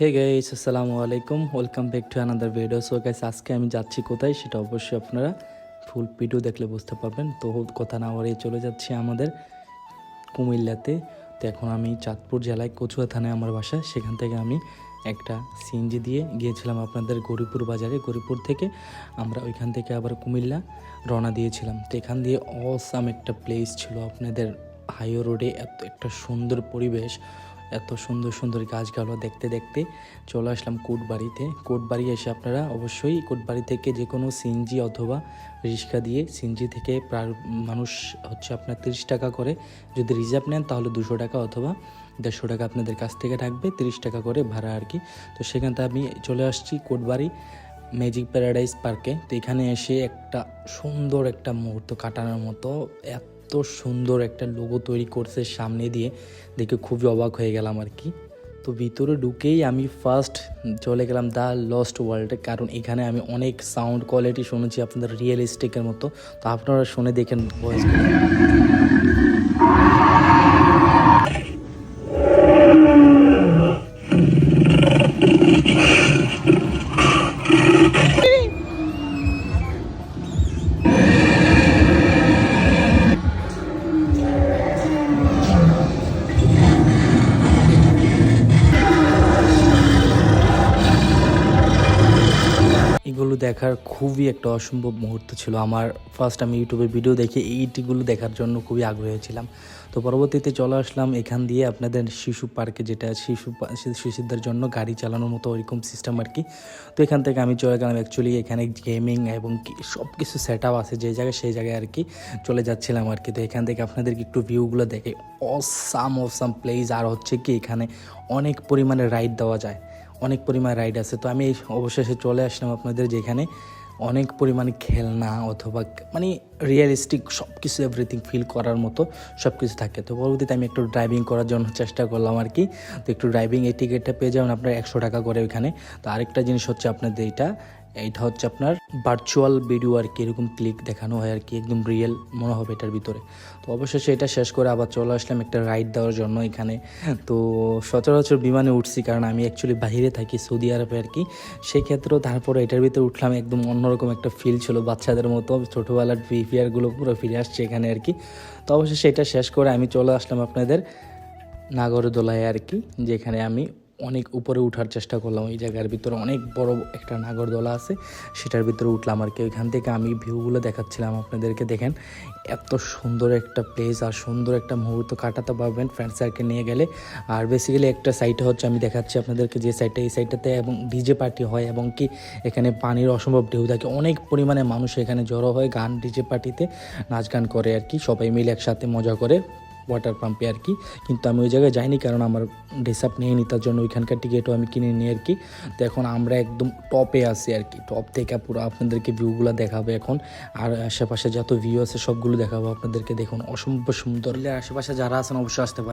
হে guys আসসালামু আলাইকুম welcome back to another video so guys আজকে আমি যাচ্ছি কোথায় সেটা অবশ্যই আপনারা ফুল ভিডিও দেখলে বুঝতে পারবেন। তো কথা না বাড়িয়ে চলে যাচ্ছি আমাদের কুমিল্লাতে। তো এখন আমি চাঁদপুর জেলায় কচুয়া থানায় আমার বাসা। সেখান থেকে আমি একটা সিএনজি দিয়ে গিয়েছিলাম আপনাদের গরিপুর বাজারে। গরিপুর থেকে আমরা ওইখান থেকে আবার কুমিল্লা রওনা দিয়েছিলাম। তো এখান দিয়ে অসাম একটা প্লেস ছিল। আপনাদের হাইওয়ে রোডে এত একটা সুন্দর পরিবেশ এত সুন্দর সুন্দর গাছগুলো দেখতে দেখতে চলে আসলাম কোটবাড়িতে। কোটবাড়ি এসে আপনারা অবশ্যই কোটবাড়ি থেকে যে কোনো সিএনজি অথবা রিক্সা দিয়ে সিএনজি থেকে প্রায় মানুষ হচ্ছে আপনার তিরিশ টাকা করে যদি রিজার্ভ নেন তাহলে দুশো টাকা অথবা দেড়শো টাকা আপনাদের কাছ থেকে থাকবে তিরিশ টাকা করে ভাড়া আর কি। তো সেখান থেকে আমি চলে আসছি কোটবাড়ি ম্যাজিক প্যারাডাইস পার্কে। তো এখানে এসে একটা সুন্দর একটা মুহূর্ত কাটানোর মতো এত সুন্দর একটা লোগো তৈরি করছে সামনে দিয়ে। দেখে খুবই অবাক হয়ে গেলাম আর কি। তো ভিতরে ঢুকেই আমি ফার্স্ট চলে গেলাম দ্য লস্ট ওয়ার্ল্ডে কারণ এখানে আমি অনেক সাউন্ড কোয়ালিটি শুনেছি আপনাদের রিয়েলিস্টিকের মতো। তো আপনারা শুনে দেখেন ভয়েস দেখার খুবই একটা অসম্ভব মুহূর্ত ছিল। আমার ফার্স্ট আমি ইউটিউবে ভিডিও দেখে এইটিগুলো দেখার জন্য খুবই আগ্রহী ছিলাম। তো পরবর্তীতে চলে আসলাম এখান দিয়ে আপনাদের শিশু পার্কে যেটা শিশু শিশুদের জন্য গাড়ি চালানোর মতো ওইরকম সিস্টেম আর কি। তো এখান থেকে আমি চলে গেলাম অ্যাকচুয়ালি এখানে গেমিং এবং সব কিছু সেট আপ আছে যে জায়গায় সেই জায়গায় আর কি চলে যাচ্ছিলাম আর কি। তো এখান থেকে আপনাদেরকে একটু ভিউগুলো দেখে অসাম অসাম প্লেস আর হচ্ছে কি এখানে অনেক পরিমাণে রাইড দেওয়া যায়। অনেক পরিমাণ রাইড আছে। তো আমি অবশেষে চলে আসলাম আপনাদের যেখানে। অনেক পরিমাণে খেলনা অথবা মানে রিয়েলিস্টিক সব কিছু এভরিথিং ফিল করার মতো সব কিছু থাকে। তো পরবর্তীতে আমি একটু ড্রাইভিং করার জন্য চেষ্টা করলাম আর কি। তো একটু ড্রাইভিং এই টিকিটটা পেয়ে যাবেন আপনার একশো টাকা করে ওইখানে। তো আরেকটা জিনিস হচ্ছে আপনাদের এইটা এইটা হচ্ছে আপনার ভার্চুয়াল ভিডিও আর কি, এরকম ক্লিক দেখানো হয় আর কি, একদম রিয়েল মনে হবে এটার ভিতরে। তো অবশেষে এটা শেষ করে আবার চলে আসলাম একটা রাইড দেওয়ার জন্য এখানে। তো সচরাচর বিমানে উঠছি কারণ আমি অ্যাকচুয়ালি বাইরে থাকি সৌদি আরবে আর কি। সেই ক্ষেত্রেও তারপরে এটার ভিতরে উঠলাম, একদম অন্যরকম একটা ফিল ছিল বাচ্চাদের মতো, ছোটোবেলার বিহেভিয়ারগুলো পুরো ফিরে আসছে এখানে আর কি। তো অবশেষে এটা শেষ করে আমি চলে আসলাম আপনাদের নাগরদোলায় আর কি, যেখানে আমি অনেক উপরে উঠার চেষ্টা করলাম। ওই জায়গার ভিতরে অনেক বড় একটা নাগরদোলা আছে। সেটার ভিতরে উঠলাম আর কি। ওইখান থেকে আমি ভিউগুলো দেখাচ্ছিলাম আপনাদেরকে। দেখেন, এত সুন্দর একটা প্লেস আর সুন্দর একটা মুহূর্ত কাটাতে পারবেন ফ্রেন্ড সার্কেল নিয়ে গেলে। আর বেসিক্যালি একটা সাইটে হচ্ছে, আমি দেখাচ্ছি আপনাদেরকে যে সাইটটা এই সাইটটাতে এবং ডিজে পার্টি হয় এবং কি এখানে পানির অসম্ভব ঢেউ থাকে। অনেক পরিমাণে মানুষ এখানে জড়ো হয় গান ডিজে পার্টিতে নাচ গান করে আর কি। সবাই মিলে একসাথে মজা করে। ওয়াটার পাম্পে আর কি কিন্তু আমি ওই জায়গায় যাইনি কারণ আমার ড্রেসআপ নিয়ে নি তার জন্য ওইখানকার টিকিটও আমি কিনে নিই আর কি তো এখন আমরা একদম টপে আছি আর কি টপ থেকে পুরো আপনাদেরকে ভিউগুলো দেখাবো এখন। আর আশেপাশে যত ভিউ আছে সবগুলো দেখাবো আপনাদেরকে। দেখুন, অসম্ভব সুন্দর। আশেপাশে যারা আছেন অবশ্যই আসতে পারেন।